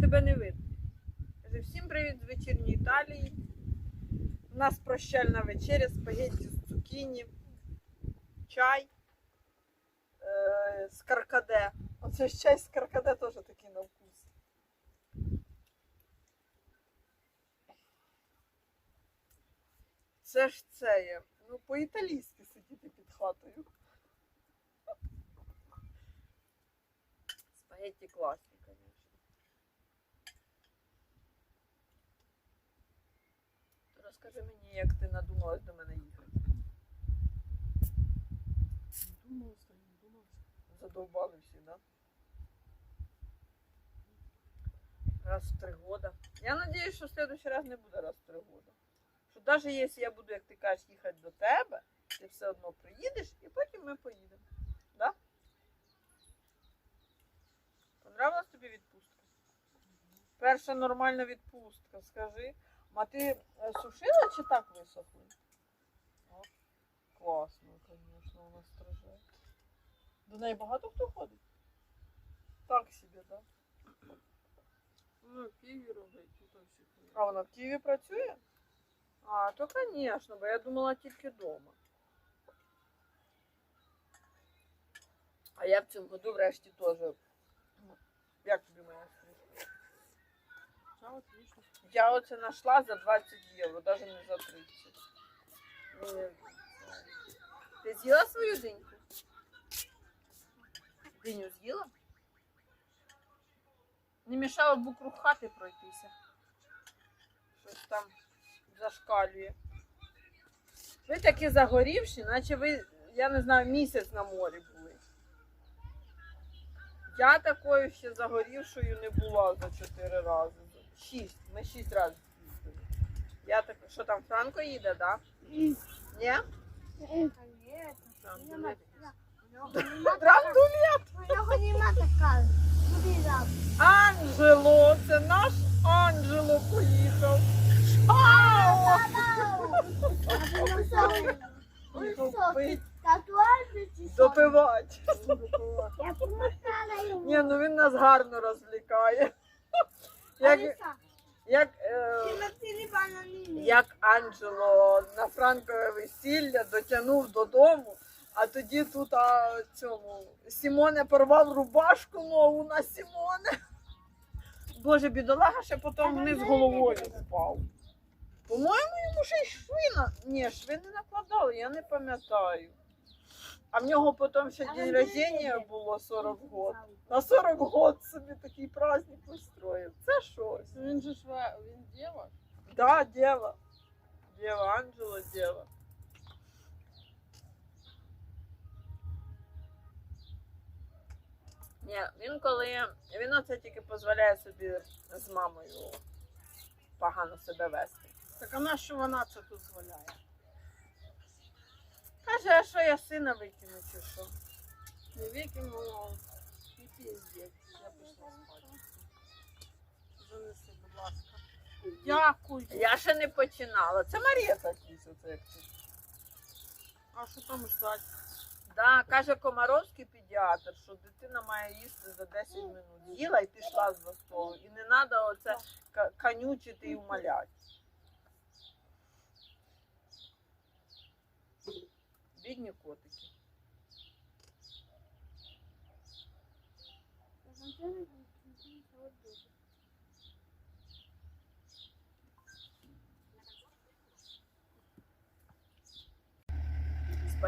тебе не видно. Каже, всім привіт з вечірньої Італії. У нас прощальна вечеря, спагетті з цукіні, чай е, з каркаде. Оце ж чай з каркаде теж такий на вкус. Це ж це є. Ну, по-італійськи сидіти під хатою. Спагетті класні, Розкажи мені, як ти надумалась до мене їхати. Думався, не думався. Задовбали всі, да? Раз в три года. Я надіюсь, що в следующий раз не буде раз в три года. Що навіть якщо я буду, як ти кажеш, їхати до тебе, ти все одно приїдеш і потім ми поїдемо. Да? Понравилась тобі відпустка? Перша нормальна відпустка, скажи. А ти е, сушила чи так висохли? О, класно, звісно, вона страже. До неї багато хто ходить? Так собі, так? Да? Ну, в Києві робить, тут всі ходять. А вона в Києві працює? А, то звісно, бо я думала тільки вдома. А я в цьому году врешті теж. Як тобі моя. Я оце знайшла за 20 євро, навіть не за 30. Е, Ти з'їла свою диньку? Диню з'їла? Не мішало б вокруг хати пройтися. Щось там зашкалює. Ви такі загорівші, наче ви, я не знаю, місяць на морі були. Я такою ще загорівшою не була за 4 рази. Шість. Ми шість разів їздили. Я так, що там, Франко їде, так? Да? Ні? Драндулет! У нього нема така. Анджело, це наш Анджело поїхав. Допивати. Ні, ну він нас гарно розвлікає. Як, як, е, як Анджело на Франкове весілля дотягнув додому, а тоді тут а, цьому Сімоне порвав рубашку нову на Сімоне. Боже, бідолага ще потім вниз головою впав. По-моєму, йому ще й шви на. Ні, шви не накладали, я не пам'ятаю. А в нього потім ще день рождення було 40 год. На 40 год собі такий праздник устроїв. Це щось. Ну, Він же ж він дєва. Да, дева. Дева, Анджела, дева. Ні, він коли. Він оце тільки дозволяє собі з мамою погано себе вести. Так а на що вона це дозволяє? Каже, а що я сина викину чи що? Не викинула, і піздець. Я пішла спати. Занеси, будь ласка. Дякую. Я ще не починала. Це Марія як ти. А що там ждать? Да, каже Комаровський педіатр, що дитина має їсти за 10 минут. Їла і пішла з столу. І не треба оце ка- канючити і умоляти. Бідні котики.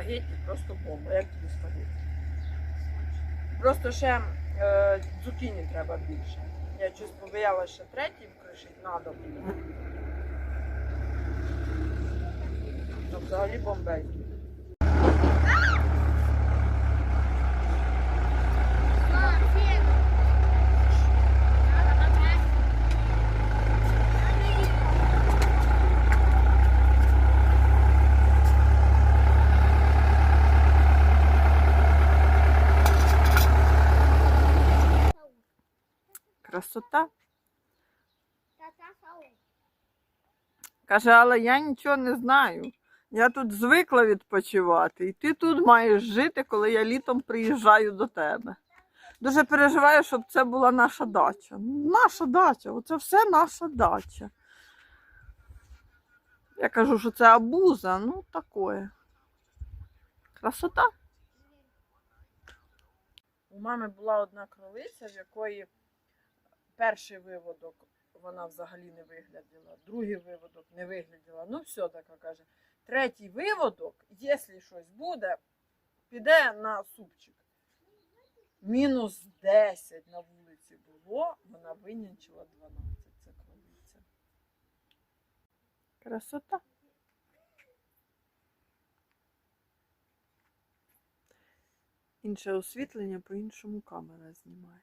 Спагетті просто бомба. Як тобі спагетті? Просто ще е, цукіні треба більше. Я щось побоялася ще третій вкришить, треба буде. Взагалі бомбейки. Красота. Каже, але я нічого не знаю. Я тут звикла відпочивати, і ти тут маєш жити, коли я літом приїжджаю до тебе. Дуже переживаю, щоб це була наша дача. Ну, Наша дача, оце все наша дача. Я кажу, що це абуза, ну такое. Красота. У мами була одна кролиця, в якої перший виводок вона взагалі не вигляділа, другий виводок не вигляділа. Ну, все така каже. Третій виводок, якщо щось буде, піде на супчик. Мінус 10 на вулиці було, вона винянчила 12. Це кролиця. Красота. Інше освітлення, по-іншому камера знімає.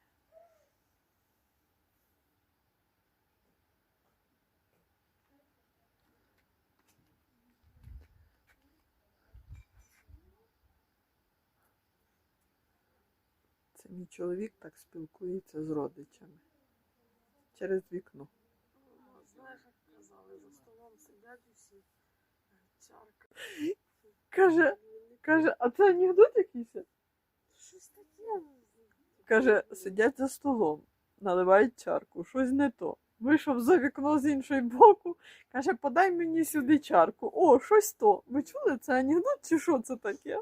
Це мій чоловік так спілкується з родичами через вікно. Знаєш, як казали, за столом сидять усі. Чарка. Каже, каже, а це анекдот якийсь? Щось таке. Каже, сидять за столом, наливають чарку, щось не то. Вийшов за вікно з іншої боку, каже, подай мені сюди чарку. О, щось то. Ви чули це анекдот чи що це таке?